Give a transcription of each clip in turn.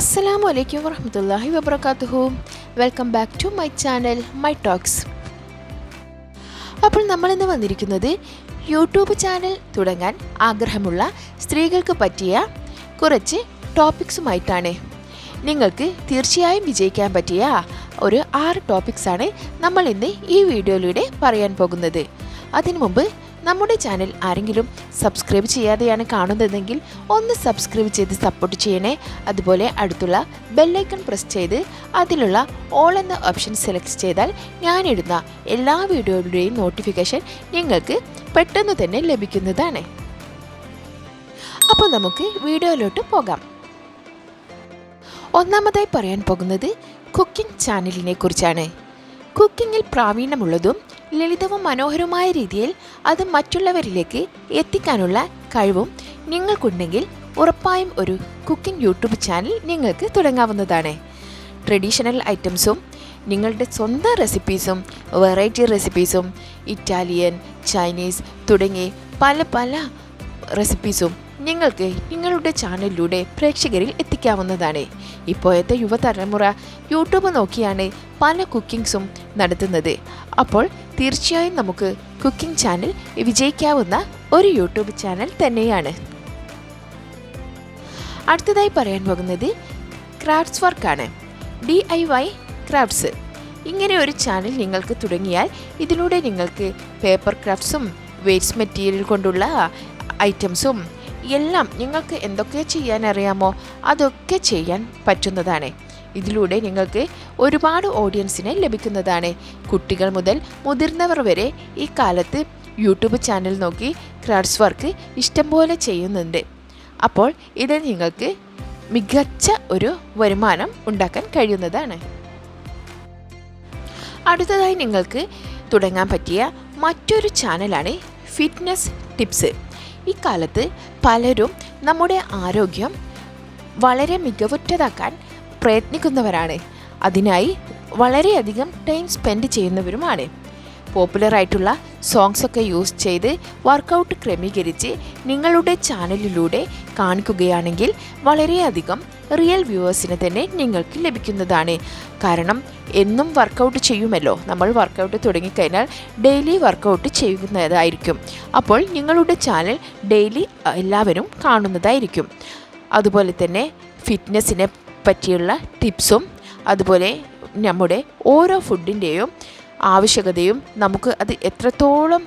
അസ്സലാമു അലൈക്കും വറഹമത്തല്ലാഹി വബർക്കാത്തുഹു welcome back to my channel my talks. അപ്പോൾ നമ്മൾ ഇന്ന് വന്നിരിക്കുന്നത് യൂട്യൂബ് ചാനൽ തുടങ്ങാൻ ആഗ്രഹമുള്ള സ്ത്രീകൾക്ക് പറ്റിയ കുറച്ച് ടോപ്പിക്സുമായിട്ടാണ്. നിങ്ങൾക്ക് തീർച്ചയായും വിജയിക്കാൻ പറ്റിയ ഒരു ആറ് ടോപ്പിക്സാണ് നമ്മൾ ഇന്ന് ഈ വീഡിയോയിലൂടെ പറയാൻ പോകുന്നത്. അതിനു മുമ്പ് നമ്മുടെ ചാനൽ ആരെങ്കിലും സബ്സ്ക്രൈബ് ചെയ്യാതെയാണ് കാണുന്നതെങ്കിൽ ഒന്ന് സബ്സ്ക്രൈബ് ചെയ്ത് സപ്പോർട്ട് ചെയ്യണേ. അതുപോലെ അടുത്തുള്ള ബെല്ലൈക്കൺ പ്രസ് ചെയ്ത് അതിലുള്ള ഓൾ എന്ന ഓപ്ഷൻ സെലക്ട് ചെയ്താൽ ഞാനിടുന്ന എല്ലാ വീഡിയോകളുടെയും നോട്ടിഫിക്കേഷൻ നിങ്ങൾക്ക് പെട്ടെന്ന് തന്നെ ലഭിക്കുന്നതാണ്. അപ്പോൾ നമുക്ക് വീഡിയോയിലോട്ട് പോകാം. ഒന്നാമതായി പറയാൻ പോകുന്നത് കുക്കിംഗ് ചാനലിനെ കുറിച്ചാണ്. കുക്കിങ്ങിൽ പ്രാവീണ്യമുള്ളതും ലളിതവും മനോഹരവുമായ രീതിയിൽ അത് മറ്റുള്ളവരിലേക്ക് എത്തിക്കാനുള്ള കഴിവും നിങ്ങൾക്കുണ്ടെങ്കിൽ ഉറപ്പായും ഒരു കുക്കിംഗ് യൂട്യൂബ് ചാനൽ നിങ്ങൾക്ക് തുടങ്ങാവുന്നതാണ്. ട്രഡീഷണൽ ഐറ്റംസും നിങ്ങളുടെ സ്വന്തം റെസിപ്പീസും വെറൈറ്റി റെസിപ്പീസും ഇറ്റാലിയൻ ചൈനീസ് തുടങ്ങി പല പല റെസിപ്പീസും നിങ്ങൾക്ക് നിങ്ങളുടെ ചാനലിലൂടെ പ്രേക്ഷകരിൽ എത്തിക്കാവുന്നതാണ്. ഇപ്പോഴത്തെ യുവതലമുറ യൂട്യൂബ് നോക്കിയാണ് പല കുക്കിങ്സും നടത്തുന്നത്. അപ്പോൾ തീർച്ചയായും നമുക്ക് കുക്കിംഗ് ചാനൽ വിജയിക്കാവുന്ന ഒരു യൂട്യൂബ് ചാനൽ തന്നെയാണ്. അടുത്തതായി പറയാൻ പോകുന്നത് ക്രാഫ്റ്റ്സ് വർക്കാണ്. D I Y crafts. ഇങ്ങനെ ഒരു ചാനൽ നിങ്ങൾക്ക് തുടങ്ങിയാൽ ഇതിലൂടെ നിങ്ങൾക്ക് പേപ്പർ ക്രാഫ്റ്റ്സും വേസ്റ്റ് മെറ്റീരിയൽ കൊണ്ടുള്ള ഐറ്റംസും എല്ലാം നിങ്ങൾക്ക് എന്തൊക്കെ ചെയ്യാൻ അറിയാമോ അതൊക്കെ ചെയ്യാൻ പറ്റുന്നതാണ്. ഇതിലൂടെ നിങ്ങൾക്ക് ഒരുപാട് ഓഡിയൻസിനെ ലഭിക്കുന്നതാണ്. കുട്ടികൾ മുതൽ മുതിർന്നവർ വരെ ഈ കാലത്ത് യൂട്യൂബ് ചാനൽ നോക്കി ക്രാഫ്റ്റ്സ് വർക്ക് ഇഷ്ടംപോലെ ചെയ്യുന്നുണ്ട്. അപ്പോൾ ഇത് നിങ്ങൾക്ക് മികച്ച ഒരു വരുമാനം ഉണ്ടാക്കാൻ കഴിയുന്നതാണ്. അടുത്തതായി നിങ്ങൾക്ക് തുടങ്ങാൻ പറ്റിയ മറ്റൊരു ചാനലാണ് ഫിറ്റ്നസ് ടിപ്സ്. ഇക്കാലത്ത് പലരും നമ്മുടെ ആരോഗ്യം വളരെ മികവുറ്റതാക്കാൻ പ്രയത്നിക്കുന്നവരാണ്. അതിനായി വളരെയധികം ടൈം സ്പെൻഡ് ചെയ്യുന്നവരുമാണ്. പോപ്പുലറായിട്ടുള്ള സോങ്സൊക്കെ യൂസ് ചെയ്ത് വർക്കൗട്ട് ക്രമീകരിച്ച് നിങ്ങളുടെ ചാനലിലൂടെ കാണിക്കുകയാണെങ്കിൽ വളരെയധികം റിയൽ വ്യൂവേഴ്സിനെ തന്നെ നിങ്ങൾക്ക് ലഭിക്കുന്നതാണ്. കാരണം എന്നും വർക്കൗട്ട് ചെയ്യുമല്ലോ. നമ്മൾ വർക്കൗട്ട് തുടങ്ങിക്കഴിഞ്ഞാൽ ഡെയിലി വർക്കൗട്ട് ചെയ്യുന്നതായിരിക്കും. അപ്പോൾ നിങ്ങളുടെ ചാനൽ ഡെയിലി എല്ലാവരും കാണുന്നതായിരിക്കും. അതുപോലെ തന്നെ ഫിറ്റ്നസ്സിനെ പറ്റിയുള്ള ടിപ്സും അതുപോലെ നമ്മുടെ ഓരോ ഫുഡിന്റെയും ആവശ്യകതയും നമുക്ക് അത് എത്രത്തോളം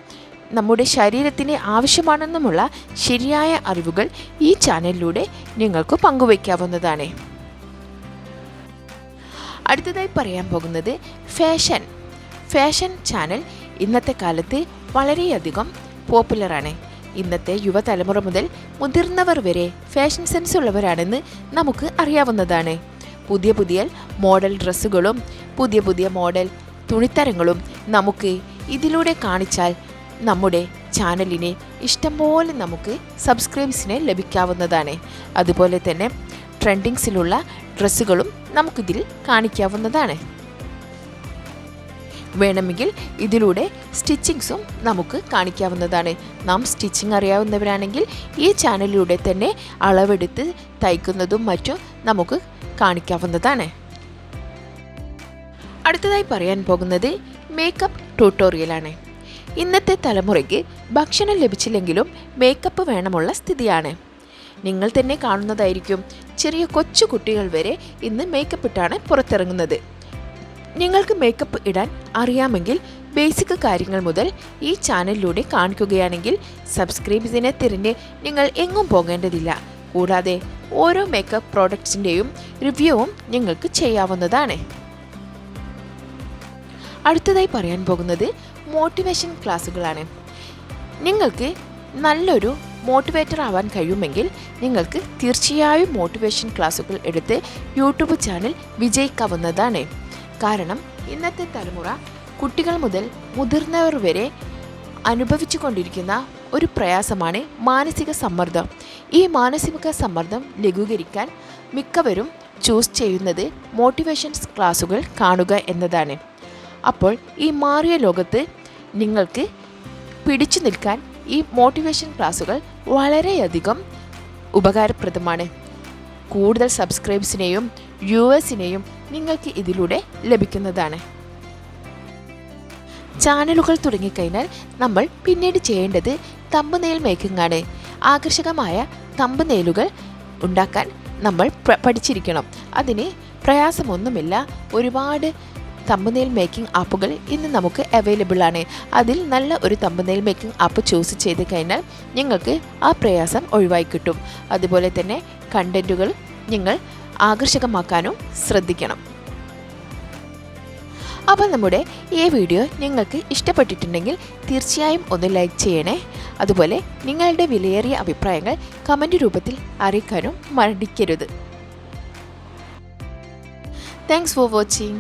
നമ്മുടെ ശരീരത്തിന് ആവശ്യമാണെന്നുമുള്ള ശരിയായ അറിവുകൾ ഈ ചാനലിലൂടെ നിങ്ങൾക്ക് പങ്കുവയ്ക്കാവുന്നതാണ്. അടുത്തതായി പറയാൻ പോകുന്നത് ഫാഷൻ. ഫാഷൻ ചാനൽ ഇന്നത്തെ കാലത്ത് വളരെയധികം പോപ്പുലറാണ്. ഇന്നത്തെ യുവതലമുറ മുതൽ മുതിർന്നവർ വരെ ഫാഷൻ സെൻസ് ഉള്ളവരാണെന്ന് നമുക്ക് അറിയാവുന്നതാണ്. പുതിയ പുതിയ മോഡൽ ഡ്രസ്സുകളും പുതിയ പുതിയ മോഡൽ തുണിത്തരങ്ങളും നമുക്ക് ഇതിലൂടെ കാണിച്ചാൽ നമ്മുടെ ചാനലിനെ ഇഷ്ടംപോലെ നമുക്ക് സബ്സ്ക്രൈബ്സിനെ ലഭിക്കാവുന്നതാണ്. അതുപോലെ തന്നെ ട്രെൻഡിങ്സിലുള്ള ഡ്രസ്സുകളും നമുക്കിതിൽ കാണിക്കാവുന്നതാണ്. വേണമെങ്കിൽ ഇതിലൂടെ സ്റ്റിച്ചിങ്സും നമുക്ക് കാണിക്കാവുന്നതാണ്. നാം സ്റ്റിച്ചിങ് അറിയാവുന്നവരാണെങ്കിൽ ഈ ചാനലിലൂടെ തന്നെ അളവെടുത്ത് തയ്ക്കുന്നതും മറ്റും നമുക്ക് കാണിക്കാവുന്നതാണ്. അടുത്തതായി പറയാൻ പോകുന്നത് മേക്കപ്പ് ട്യൂട്ടോറിയലാണ്. ഇന്നത്തെ തലമുറയ്ക്ക് ഭക്ഷണം ലഭിച്ചില്ലെങ്കിലും മേക്കപ്പ് വേണമുള്ള സ്ഥിതിയാണ്. നിങ്ങൾ തന്നെ കാണുന്നതായിരിക്കും ചെറിയ കൊച്ചു കുട്ടികൾ വരെ ഇന്ന് മേക്കപ്പ് ഇട്ടാണ് പുറത്തിറങ്ങുന്നത്. നിങ്ങൾക്ക് മേക്കപ്പ് ഇടാൻ അറിയാമെങ്കിൽ ബേസിക് കാര്യങ്ങൾ മുതൽ ഈ ചാനലിലൂടെ കാണിക്കുകയാണെങ്കിൽ സബ്സ്ക്രൈബ് ഇതിനെ തിരിഞ്ഞ് നിങ്ങൾ എങ്ങും പോകേണ്ടതില്ല. കൂടാതെ ഓരോ മേക്കപ്പ് പ്രോഡക്ട്സിന്റെയും റിവ്യൂവും നിങ്ങൾക്ക് ചെയ്യാവുന്നതാണ്. അടുത്തതായി പറയാൻ പോകുന്നത് മോട്ടിവേഷൻ ക്ലാസ്സുകളാണ് നിങ്ങൾക്ക് നല്ലൊരു മോട്ടിവേറ്റർ ആവാൻ കഴിയുമെങ്കിൽ നിങ്ങൾക്ക് തീർച്ചയായും മോട്ടിവേഷൻ ക്ലാസ്സുകൾ എടുത്ത് യൂട്യൂബ് ചാനൽ വിജയിക്കാവുന്നതാണ്. കാരണം ഇന്നത്തെ തലമുറ കുട്ടികൾ മുതൽ മുതിർന്നവർ വരെ അനുഭവിച്ചു കൊണ്ടിരിക്കുന്ന ഒരു പ്രയാസമാണ് മാനസിക സമ്മർദ്ദം. ഈ മാനസിക സമ്മർദ്ദം ലഘൂകരിക്കാൻ മിക്കവരും ചൂസ് ചെയ്യുന്നത് മോട്ടിവേഷൻസ് ക്ലാസുകൾ കാണുക എന്നതാണ്. അപ്പോൾ ഈ മാറിയ ലോകത്ത് നിങ്ങൾക്ക് പിടിച്ചു നിൽക്കാൻ ഈ മോട്ടിവേഷൻ ക്ലാസ്സുകൾ വളരെയധികം ഉപകാരപ്രദമാണ്. കൂടുതൽ സബ്സ്ക്രൈബ്സിനെയും വ്യൂവേഴ്സിനെയും നിങ്ങൾക്ക് ഇതിലൂടെ ലഭിക്കുന്നതാണ്. ചാനലുകൾ തുടങ്ങിക്കഴിഞ്ഞാൽ നമ്മൾ പിന്നീട് ചെയ്യേണ്ടത് തമ്പ് നെയിൽ മേക്കിംഗ് ആണ് ആകർഷകമായ തമ്പ് നെയിലുകൾ ഉണ്ടാക്കാൻ നമ്മൾ പഠിച്ചിരിക്കണം. അതിന് പ്രയാസമൊന്നുമില്ല. ഒരുപാട് തമ്പനെയിൽ മേക്കിംഗ് ആപ്പുകൾ ഇന്ന് നമുക്ക് അവൈലബിൾ ആണ്. അതിൽ നല്ല ഒരു തമ്പനെയിൽ മേക്കിംഗ് ആപ്പ് ചൂസ് ചെയ്ത് കഴിഞ്ഞാൽ നിങ്ങൾക്ക് ആ പ്രയാസം ഒഴിവായി കിട്ടും. അതുപോലെ തന്നെ കണ്ടന്റുകൾ നിങ്ങൾ ആകർഷകമാക്കാനും ശ്രദ്ധിക്കണം. അപ്പോൾ നമ്മുടെ ഈ വീഡിയോ നിങ്ങൾക്ക് ഇഷ്ടപ്പെട്ടിട്ടുണ്ടെങ്കിൽ തീർച്ചയായും ഒന്ന് ലൈക്ക് ചെയ്യണേ. അതുപോലെ നിങ്ങളുടെ വിലയേറിയ അഭിപ്രായങ്ങൾ കമന്റ് രൂപത്തിൽ അറിയിക്കാനും മടിക്കരുത്. Thanks for watching